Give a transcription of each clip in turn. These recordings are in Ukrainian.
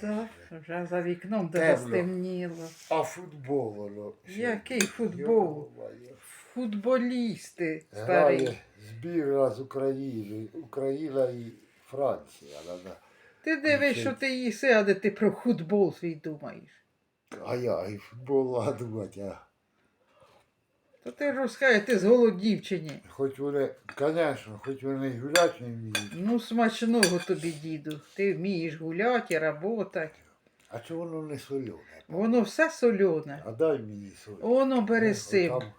Так, вже за вікном дуже Темно. стемніло. А футбол воно. ще. Який футбол? Йо-моє. Футболісти старі. Грає збірна з України. Україна і Франція. Надо. Ти дивись, що ти їси, а де ти про футбол свій думаєш. А я і футбол думати, а. То ти розкажи, ти з голодівчині. Хоч вони, звісно, хоч вони й гуляти не вміють. Ну, смачного тобі, діду. Ти вмієш гуляти, працювати. А чого воно не солене? Воно все солене. А дай мені соль. Воно з цим, Отам.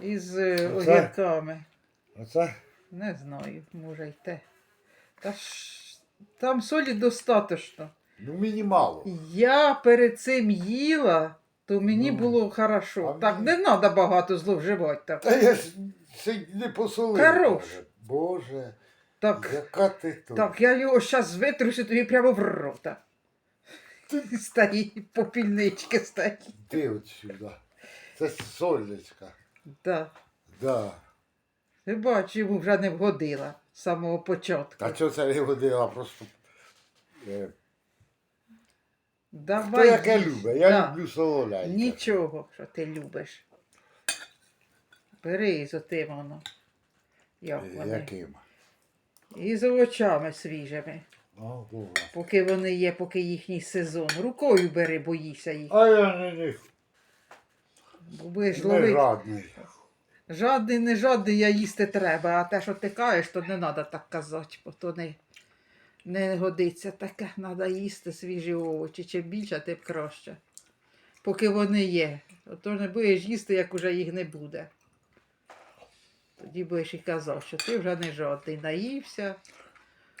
із е, Оце? огірками. Оце? Не знаю, може й те. Та ж там солі достатньо. Ну мені мало. Я перед цим їла, то мені Ну, було хорошо. а Так, мені- не треба багато зловживати. Так, Та я ж це не посолив. Хорош. Боже. Боже, так, яка ти тут. так я його зараз витрусю тобі прямо в рота. Старі попільнички старі. Ти от сюди. Це сольничка. Да. Да. Ти бачиш, йому вже не вгодила з самого початку. А чого це не водила? Просто. Е, хто яке їж. любить? Я Да. люблю солоненьке. Нічого, що ти любиш. Бери з отим воно. Як Е, вони. Яким? І з овочами свіжими. Ну, добре. Поки вони є, поки їхній сезон. Рукою бери, боїшся їх. А я не, не, Бо будеш не ловити. жадний. Жадний, не жадний, я їсти треба, а те, що ти кажеш, то не треба так казати, бо то не, не годиться таке. Треба їсти свіжі овочі. Чим більше, тим краще. Поки вони є. Ото не будеш їсти, як уже їх не буде. Тоді будеш і казав, що ти вже не жодний наївся.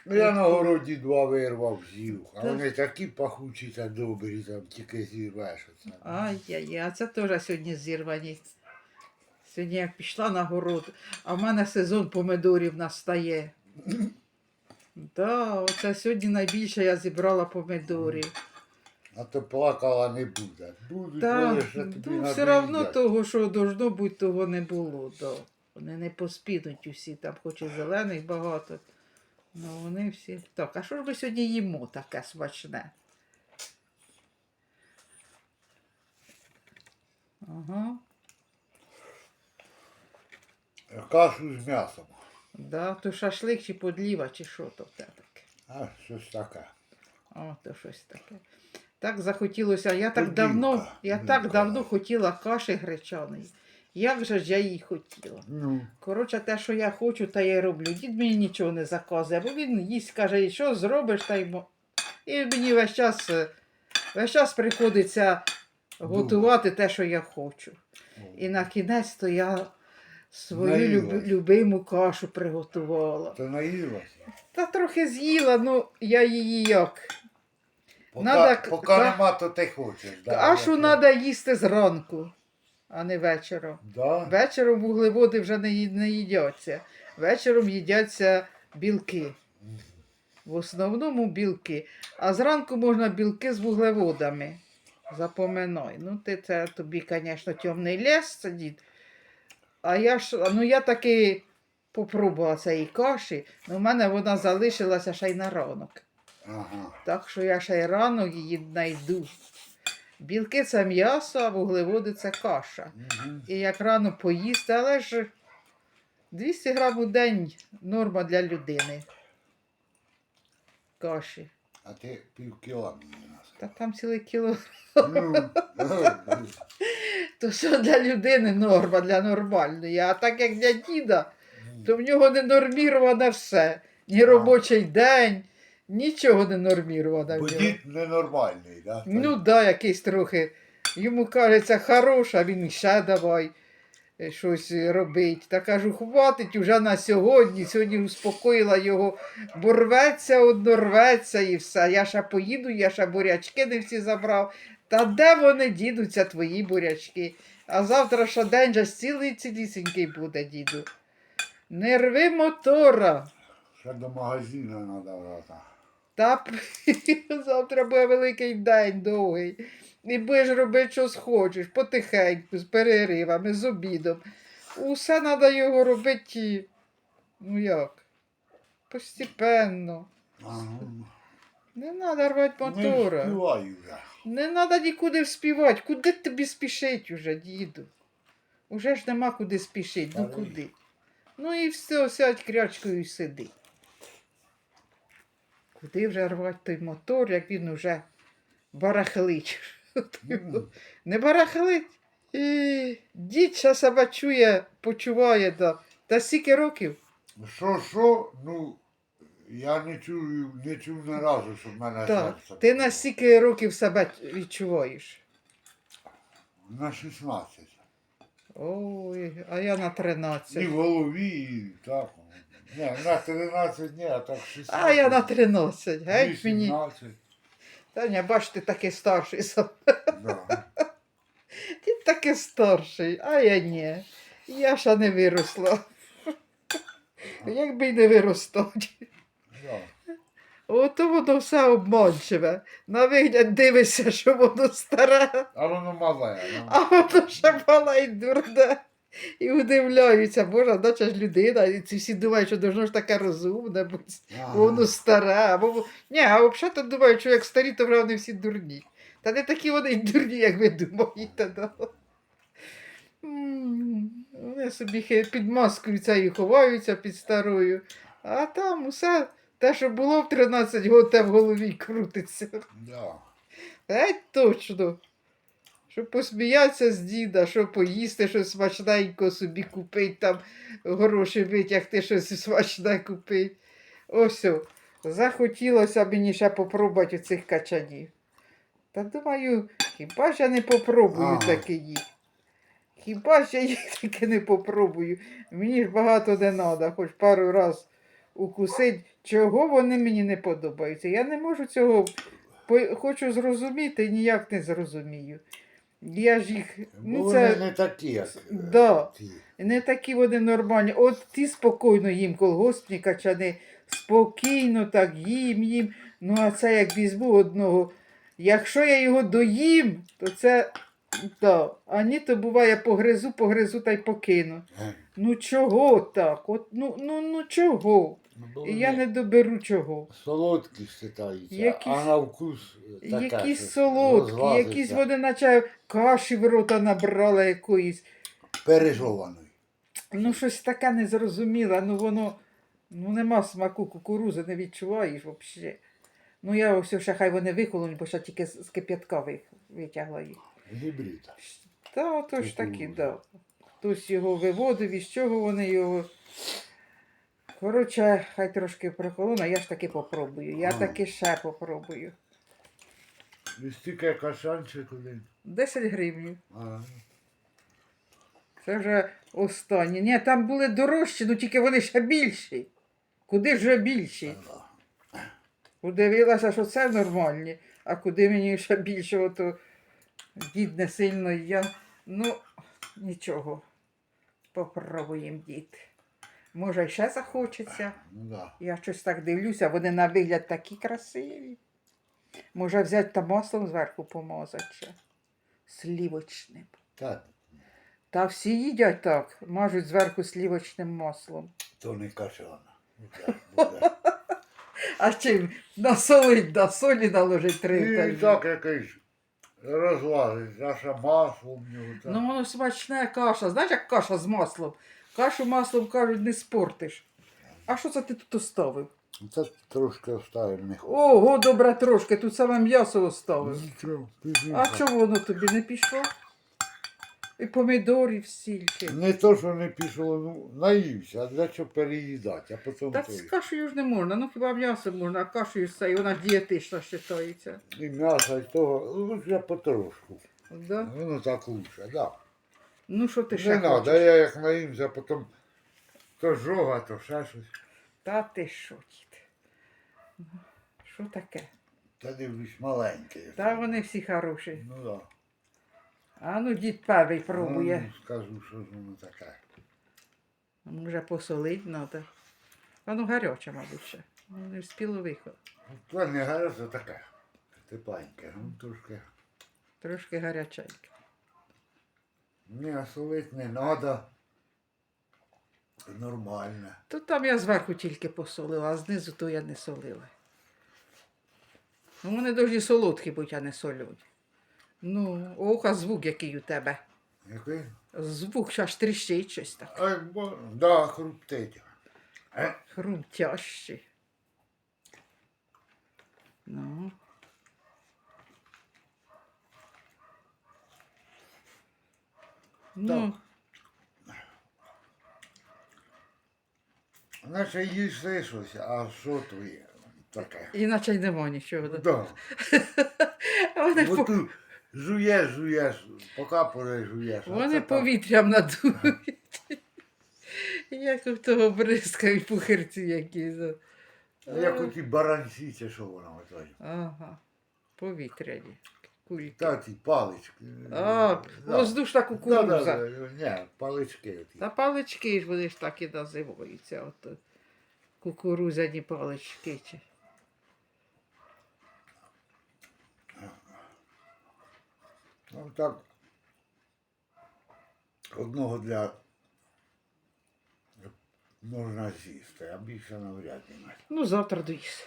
Я на городі два вирвав з'їв. А вони такі пахучі та добрі, там тільки зірвеш. Ай-яй-яй, а це теж сьогодні зірвані. Сьогодні як пішла на город, а в мене сезон помидорів настає. Да, оце сьогодні найбільше я зібрала помидорів. А то плакала не буде. Будуть Та, вони, тобі ну, все надоїдять. одно того, що должно бути, того не було. Да. Вони не поспінуть усі, там хоч і зелених багато. Ну вони всі. Так, а що ж ми сьогодні їмо таке смачне? Ага. Кашу з м'ясом. Да, то шашлик чи подліва, чи що то те таке. А, щось таке. О, то щось таке. Так захотілося. Я так Поділка, давно, я так давно хотіла каші гречаної. Як же ж я її хотіла? Ну, Коротше, те, що я хочу, та я й роблю. Дід мені нічого не заказує, бо він їсть, каже, і що зробиш, та й мо. І мені весь час, е, весь час приходиться готувати те, що я хочу. І на кінець то я свою люб, Наїлась. любиму кашу приготувала. то наїлася. Та трохи з'їла, ну я її як. Поки, Надо- поки ка- нема, то ти хочеш. Да, Кашу треба їсти зранку, а не вечором. Да? Вечором вуглеводи вже не, ї- не їдяться. Вечором їдяться білки. В основному білки. А зранку можна білки з вуглеводами. Запоминай. Ну, ти це тобі, звісно, темний ліс, це дід. А я ж, ну я таки попробувала цієї каші, але в мене вона залишилася ще й на ранок. Ага. Так що я ще й рано її знайду. Білки це м'ясо, а вуглеводи це каша. Мгм. І як рано поїсти, але ж 200 грам у день норма для людини. Каші. А ти пів кіла мені. Та там ціле кіло. Ну, То що для людини норма, для нормальної. А так як для діда, то в нього не норміроване все. Ні робочий день, нічого не норміроване в Бо нього. дід ненормальний, да? Ну да, якийсь трохи. Йому кажеться, хорош, а він ще давай щось робить. Та кажу, хватить уже на сьогодні. Сьогодні успокоїла його, бо рветься, одно рветься і все. Я ще поїду, я ще бурячки не всі забрав. Та де вони дідуться, твої бурячки? А завтра ще день же цілий цілісінький буде, діду. Не рви мотора. Ще до магазину треба брати. Та завтра буде великий день довгий. І будеш робити, що схочеш, потихеньку, з переривами, з обідом. Усе треба його робити, ну як, постепенно. Ага. Не треба рвати Не мотора. співаю вже. Не треба нікуди вспівати. Куди тобі спішить уже, діду? Уже ж нема куди спішити. Ну куди? Ну і все, сядь крячкою і сиди. Куди вже рвати той мотор, як він уже барахлить? М. Не барахлить. І дід ще себе чує, почуває, да. Та скільки років? Що, що, ну, я не чую, не чув ні разу, щоб в мене Так. серце. Ти на скільки років себе відчуваєш? На 16. Ой, а я на І 13. в голові, і так. Ні, на 13 ні, а так 16. А я на 13. Геть мені. 18. Таня, бач, ти такий старший сам. Да. Ти такий старший, а я ні. Я ще не виросла. Якби й не виростати. Да. Ото воно все обманчиве. На вигляд дивишся, що воно старе, А воно мале. ну. а воно ще мала й дурне. І удивляються, боже, наче ж людина, і ці всі думають, що должно ж таке розумне. Ага. Воно старе. Або... Ні, а взагалі то думають, що як старі, то вже вони всі дурні. Та не такі вони й дурні, як ви думаєте. Да? Вони собі під маскою цією ховаються під старою, а там усе те, що було в 13 років, те в голові крутиться. Да. Геть точно. Щоб посміятися з діда, що поїсти, щось смачненько собі купити, там гроші витягти, щось смачне купити. Ось. Захотілося мені ще попробувати цих качанів. Та думаю, хіба ж я не попробую Ага. таке їх? Хіба ж я їх таке не попробую? Мені ж багато не треба, хоч пару раз укусить. Чого вони мені не подобаються? Я не можу цього хочу зрозуміти, ніяк не зрозумію. Я ж їх. Бо Ну, вони це не такі, як е, Да. ті. не такі вони нормальні. От ті спокійно їм колгоспні качани, спокійно так їм їм. Ну, а це як візьму одного. Якщо я його доїм, то це. Да. А ні, то буває погризу, погризу та й покину. Е, Ну чого так? От, ну, ну, ну чого? Бо І я не доберу чого. Солодкі вважаються, Якісь- а на вкус таке. Якісь щось солодкі, розлазиться. якісь вони наче каші в рота набрала якоїсь. Пережований. Ну, щось таке незрозуміле, ну воно ну, нема смаку кукурузи, не відчуваєш взагалі. Ну, я ось ще хай вони виколонь, бо ще тільки з з кип'ятка ви- витягла їх. Гібрид. Та ото ж таки, Кукурудза. да. Хтось його виводив, із чого вони його. Коротше, хай трошки прохолоне, я ж таки попробую. Я Ага. таки ще попробую. Стільки кашанчик один. 10 гривень. А, Це вже останні. Ні, там були дорожчі, ну тільки вони ще більші. Куди ж вже більші? да. Удивилася, що це нормальні, а куди мені ще більшого, то дід не сильно і я. Ну, нічого. Попробуємо дід. Може, ще захочеться. Ну да. Я щось так дивлюся, вони на вигляд такі красиві. Може взяти та маслом зверху помазати ще. Слівочним. Так, Та всі їдять так, мажуть зверху слівочним маслом. то не кашана. Ну. А чим насолить, да солі наложить три. І так якийсь розлазить, наша масло в нього. Так. Ну воно смачна каша. Знаєш, як каша з маслом? Кашу маслом кажуть, не спортиш. А що це ти тут оставив? Це трошки оставив не хочу. Ого, добре трошки, тут саме м'ясо оставив. Нічого, пізніше. А чого воно тобі не пішло? І помідорів стільки. Не то, що не пішло, ну, наївся, а для чого переїдати, а потім Та той. з кашею ж не можна, ну хіба м'ясо можна, а кашею це, і вона дієтична вважається. І м'яса, і того, ну я потрошку. Да? Воно так лучше, да. Ну що ти Не ще треба, хочеш? я як наїмся, потім то жога, то ще щось. Та ти що, дід? Ну, Що таке? Та дивлюсь маленьке. Та вони всі хороші. Ну да. А ну дід перший пробує. Ну, скажу, що ж воно таке. Може посолить треба. Воно гаряче, мабуть, ще. Ну, не встигло виход. То не гаряче таке. Тепленьке, ну трошки. Трошки гаряченьке. Не, солить не треба. Нормально. То там я зверху тільки посолила, а знизу то я не солила. Ну, вони дуже солодкі бути, а не солені. Ну, ох, а звук який у тебе. Який? Звук аж тріщить щось так. Ай, бо, да, хрустить. Е, Хрумтящий. Ну. Ну, Наче їсти щось, а що твоє таке? іначе й нема нічого. Да. Вони, Бо по... ти жуєш, жуєш, поки жуєш. а Вони це так. повітрям надують. Як у того бризкають пухирці якісь. Як оті баранці, чи що воно ото. Ага. Повітряні. Кульки. Та ті палички. А, Да. воздушна Да, да, да, Ні, палички оті. Та палички ж вони ж так і називаються. От, кукурузяні палички. Чи. Ну так. Одного для можна з'їсти, а більше навряд не. Ну, завтра доїс.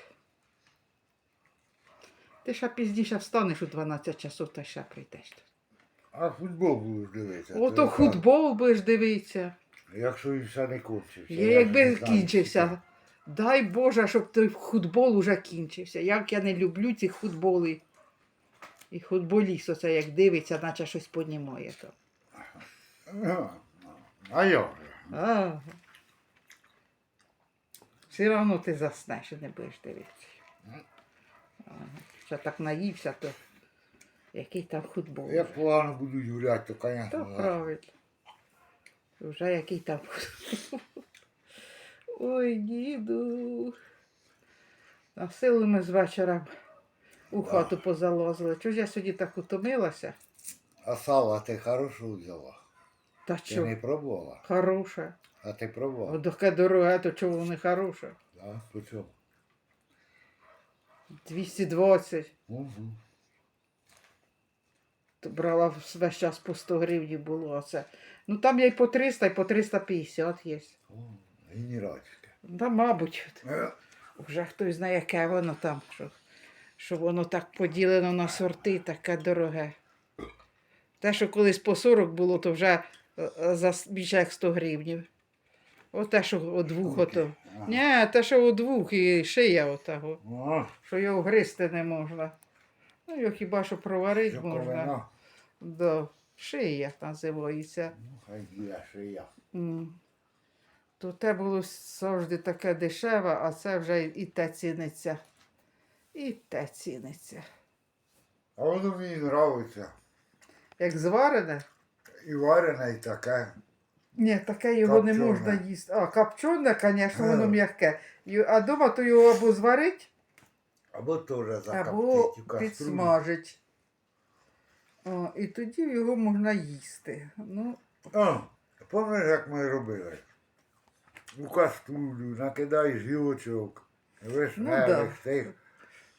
Ти ще пізніше встанеш у 12 часов та ще прийдеш. А футбол будеш дивитися. Ото футбол будеш дивитися. Якщо він ще не кончився. Я якби не знаю, кінчився. Дай Боже, щоб той футбол уже кінчився. Як я не люблю ці футболи. І футболіст оце як дивиться, наче щось понімає. То. Ну, А я вже. Все одно ти заснеш і не будеш дивитися. Ага. Ще так наївся, то який там футбол. Як погано будуть гуляти, то, То звісно. правильно. Вже який там футбол. Ой, діду. На силу ми з вечора у Да. хату позалазили. Чого ж я сьогодні так утомилася? А сало ти хорошо взяла. Та Ти не пробувала. Хороше. А ти пробувала. Таке дороге, то чого воно хороше? Да? По чому? 220. Угу. То брала весь час по 100 гривень було. А це. Ну там я й по 300, і по 350 є. Генеральське. Да, мабуть. Е, Вже хтось знає, яке воно там, що, що воно так поділено на сорти, таке дороге. Те, що колись по 40 було, то вже е, е, за більше як 100 гривнів. Оте, що ото. Ага. Ні, те, що у двох і шия отого, О, що його гризти не можна. Ну, його хіба що проварити можна. Жуковина. Да. Шия називається. Ну, хай є, ще я. М. То те було завжди таке дешеве, а це вже і те ціниться. І те ціниться. А воно мені подобається. Як зварене? І варене, і таке. Ні, таке його не Копчене. можна їсти. А, копчене, звісно, воно Е. м'яке. А дома то його або зварить, Або теж закоптить або у каструлю. підсмажить. О, і тоді його можна їсти. Ну, А, пам'ятаєш, як ми робили? У каструлю накидаєш гілочок, вишневих, тих,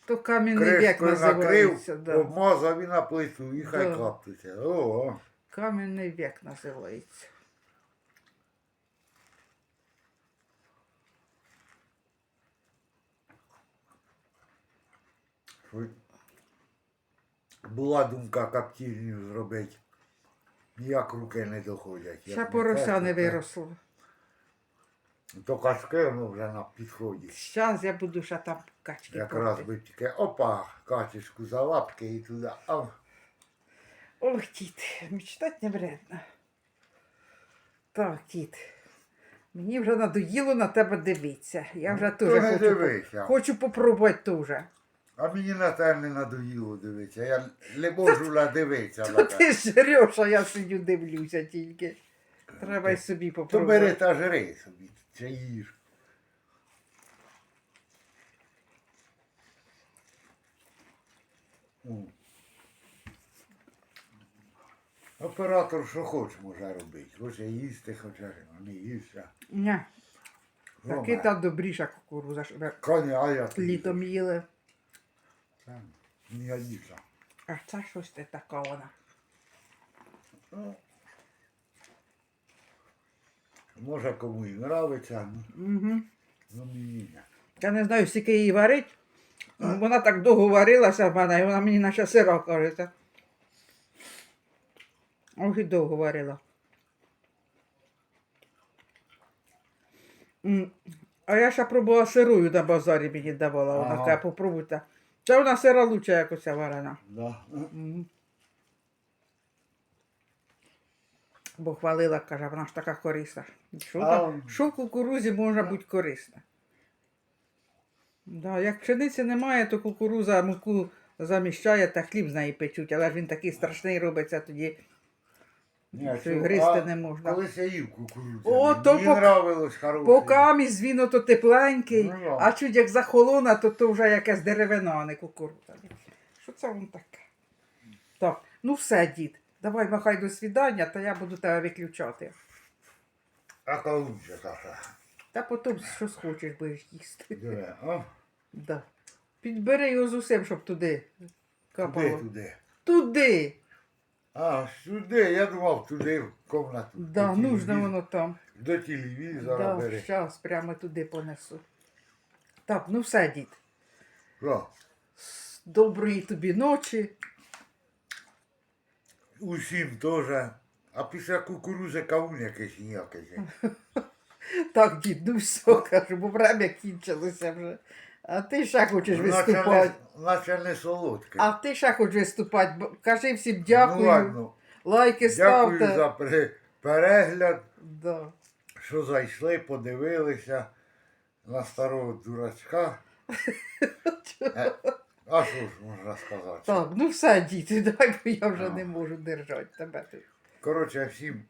то кам'яний вік кришкою накрив, називається. Да. обмазав і на плиту, і хай Да. коптиться. О, Кам'яний вік називається. Була думка коптільню зробити. Ніяк руки не доходять. Ще порося не виросло. То качки воно вже на підході. Зараз я буду ще там качки Якраз би тільки опа, качечку за лапки і туди. Ох, кіт, мечтать не вредно. Так, кіт. Мені вже надоїло на тебе дивитися. Я вже Ну, теж хочу, хочу попробувати теж. А мені на те не надоїло дивитися. Я не можу надивитися То на ти ж жреш, а я сидю дивлюся тільки. Треба й собі То бери та жри собі, чи їж. Оператор що хоче може робити. Хоче їсти, хоче не їсти. Ні, Ну, таки та добріша кукуруза, що ви Коня, а я літом їли. Не їжа. А це щось не така вона. Ну, Може кому і нравиться, ну, Угу. ну мені не. Я не знаю, скільки її варить, Вона так довго варилася в мене, і вона мені наче сира кажеться. Ох і довго варила. М, А я ще пробувала сирою на базарі мені давала. Вона Ага. каже, попробуйте. Це вона сира лучше, як оця варена. Да. Мгм. Бо хвалила, каже, вона ж така корисна. Що, А, там? що в кукурузі може бути корисна? Да, як пшениці немає, то кукуруза муку заміщає та хліб з неї печуть, але ж він такий страшний робиться тоді. Ні, Що й гризти не можна. Колись я їв. О, Мені то пок- нравилось хороше. Покамість він ото тепленький, Ну, да. а чуть як захолона, то то вже якась деревина, а не кукурудза. Що це воно таке? Так, ну все, дід. Давай махай до свідання, та я буду тебе виключати. А колунча каша. Та потім що схочеш будеш їсти. Диви, а? Да. Підбери його з усім, щоб туди Туди, капало. туди. Туди. А, сюди, я думав, туди в комнату. Да, До нужно телевізора. воно там. До телевізора Да, бери. щас прямо туди понесу. Так, ну все, дід. Що? Доброї тобі ночі. Усім теж. А після кукурузи кавун якийсь ніякий. Так, дід, ну все, кажу, бо время кінчилося вже. А ти ще хочеш виступати. наче не. А ти ще хочеш виступати. Кажи всім Ну дякую. ладно. Лайки Дякую за перегляд, Да. що зайшли, подивилися на старого дурачка. Е, А що ж можна сказати? Так, ну все, діти, давай, бо я вже А. не можу держати тебе. Коротше, всім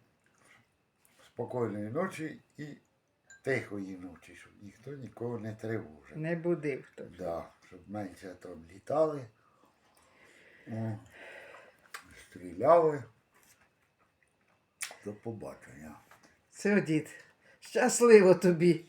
спокійної ночі і тихої ночі, щоб ніхто нікого не тривожив. Не будив хто. Да, щоб менше там літали, о, стріляли. До побачення. Це дід. Щасливо тобі.